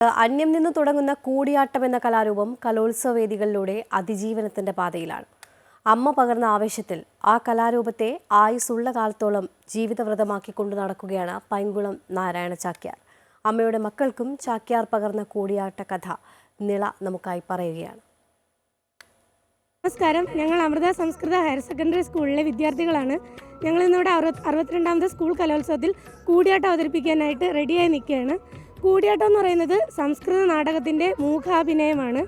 അന്യം നിന്ന് തുടങ്ങുന്ന കൂടിയാട്ടം എന്ന കലാരൂപം കലോത്സവ വേദികളിലൂടെ അതിജീവനത്തിന്റെ പാതയിലാണ്. അമ്മ പകർന്ന ആവേശത്തിൽ ആ കലാരൂപത്തെ ആയുസ്സുള്ള കാലത്തോളം ജീവിതവ്രതമാക്കി കൊണ്ടു നടക്കുകയാണ് പൈങ്കുളം നാരായണ ചാക്യാർ. അമ്മയുടെ മക്കൾക്കും ചാക്യാർ പകർന്ന കൂടിയാട്ട കഥ നിള നമുക്കായി പറയുകയാണ്. നമസ്കാരം. ഞങ്ങൾ അമൃത സംസ്കൃത ഹയർ സെക്കൻഡറി സ്കൂളിലെ വിദ്യാർത്ഥികളാണ്. ഞങ്ങൾ ഇന്നിവിടെ അറുപത് അറുപത്തിരണ്ടാമത്തെ സ്കൂൾ കലോത്സവത്തിൽ കൂടിയാട്ടം അവതരിപ്പിക്കാനായിട്ട് റെഡിയായി നിൽക്കുകയാണ്. കൂടിയാട്ടം എന്ന് പറയുന്നത് സംസ്കൃത നാടകത്തിന്റെ മൂകാഭിനയമാണ്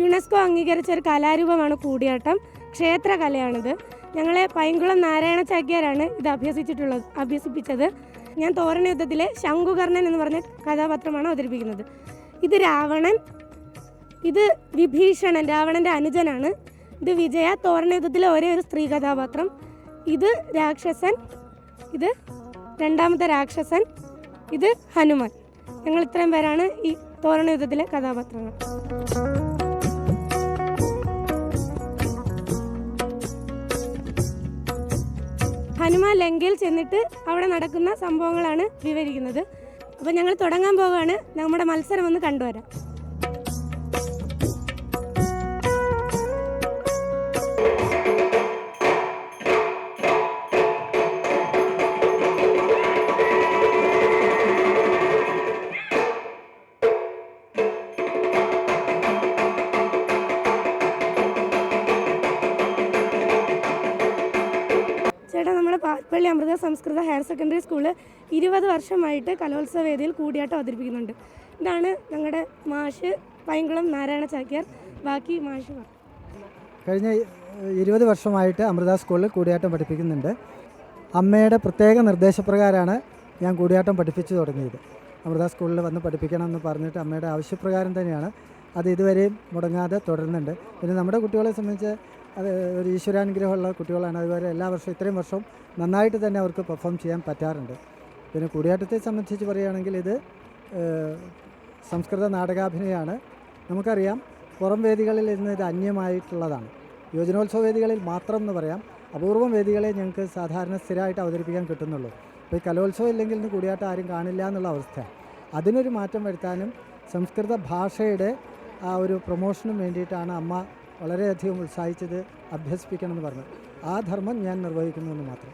യുനെസ്കോ അംഗീകരിച്ച ഒരു കലാരൂപമാണ് കൂടിയാട്ടം. ക്ഷേത്രകലയാണിത്. ഞങ്ങളെ പൈങ്കുളം നാരായണ ചാക്യാരാണ് ഇത് അഭ്യസിച്ചിട്ടുള്ളത് അഭ്യസിപ്പിച്ചത്. ഞാൻ തോരണ യുദ്ധത്തിലെ ശംഖുകർണൻ എന്ന് പറഞ്ഞ കഥാപാത്രമാണ് അവതരിപ്പിക്കുന്നത്. ഇത് രാവണൻ ഇത് വിഭീഷണൻ രാവണന്റെ അനുജനാണ്. ഇത് വിജയ തോരണ യുദ്ധത്തിലെ ഒരേ ഒരു സ്ത്രീ കഥാപാത്രം. ഇത് രാക്ഷസൻ ഇത് രണ്ടാമത്തെ രാക്ഷസൻ ഇത് ഹനുമാൻ. ഞങ്ങൾ ഇത്രയും പേരാണ് ഈ തോരണ യുദ്ധത്തിലെ കഥാപാത്രങ്ങൾ. ഹനുമാൻ ലങ്കയിൽ ചെന്നിട്ട് അവിടെ നടക്കുന്ന സംഭവങ്ങളാണ് വിവരിക്കുന്നത്. അപ്പോൾ ഞങ്ങൾ തുടങ്ങാൻ പോവുകയാണ്. നമ്മുടെ മത്സരം ഒന്ന് കണ്ടുവരാം. നമ്മുടെ പാൽപ്പള്ളി അമൃത സംസ്കൃത ഹയർ സെക്കൻഡറി സ്കൂൾ ഇരുപത് വർഷമായിട്ട് കലോത്സവ വേദിയിൽ കൂടിയാട്ടം അവതരിപ്പിക്കുന്നുണ്ട്. ഇതാണ് ഞങ്ങളുടെ മാഷ് പൈങ്കുളം നാരായണ ചാക്യാർ. ബാക്കി മാഷ് കഴിഞ്ഞ ഇരുപത് വർഷമായിട്ട് അമൃത സ്കൂളിൽ കൂടിയാട്ടം പഠിപ്പിക്കുന്നുണ്ട്. അമ്മയുടെ പ്രത്യേക നിർദ്ദേശപ്രകാരമാണ് ഞാൻ കൂടിയാട്ടം പഠിപ്പിച്ചു തുടങ്ങിയത്. അമൃത സ്കൂളിൽ വന്ന് പഠിപ്പിക്കണം എന്ന് പറഞ്ഞിട്ട് അമ്മയുടെ ആവശ്യപ്രകാരം തന്നെയാണ്. അത് ഇതുവരെയും മുടങ്ങാതെ തുടരുന്നുണ്ട്. പിന്നെ നമ്മുടെ കുട്ടികളെ സംബന്ധിച്ച് അത് ഒരു ഈശ്വരാനുഗ്രഹമുള്ള കുട്ടികളാണ്. അതുപോലെ എല്ലാ വർഷവും ഇത്രയും വർഷവും നന്നായിട്ട് തന്നെ അവർക്ക് പെർഫോം ചെയ്യാൻ പറ്റാറുണ്ട്. പിന്നെ കൂടിയാട്ടത്തെ സംബന്ധിച്ച് പറയുകയാണെങ്കിൽ ഇത് സംസ്കൃത നാടകാഭിനയമാണ്. നമുക്കറിയാം പുറം വേദികളിൽ ഇന്ന് ഇത് അന്യമായിട്ടുള്ളതാണ്. യുവജനോത്സവ വേദികളിൽ മാത്രം എന്ന് പറയാം. അപൂർവം വേദികളെ ഞങ്ങൾക്ക് സാധാരണ സ്ഥിരമായിട്ട് അവതരിപ്പിക്കാൻ കിട്ടുന്നുള്ളൂ. അപ്പോൾ ഈ കലോത്സവം ഇല്ലെങ്കിൽ ഇന്ന് കൂടിയാട്ടം ആരും കാണില്ല എന്നുള്ള അവസ്ഥ. അതിനൊരു മാറ്റം വരുത്താനും സംസ്കൃത ഭാഷയുടെ ആ ഒരു പ്രൊമോഷനും വേണ്ടിയിട്ടാണ് അമ്മ വളരെയധികം ഉത്സാഹിച്ചത് അഭ്യസിപ്പിക്കണമെന്ന് പറഞ്ഞു. ആ ധർമ്മം ഞാൻ നിർവഹിക്കുന്നു എന്ന് മാത്രം.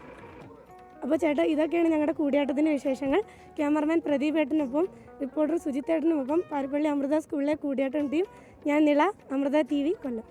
അപ്പോൾ ചേട്ടാ ഇതൊക്കെയാണ് ഞങ്ങളുടെ കൂടിയാട്ടത്തിന്റെ വിശേഷങ്ങൾ. ക്യാമറമാൻ പ്രദീപ് ഏട്ടനൊപ്പം റിപ്പോർട്ടർ സുജിത് ഏട്ടനുമൊപ്പം പാരപ്പള്ളി അമൃത സ്കൂളിലെ കൂടിയാട്ടം ടീം ഞാൻ നിള അമൃത ടി വി കൊല്ലം.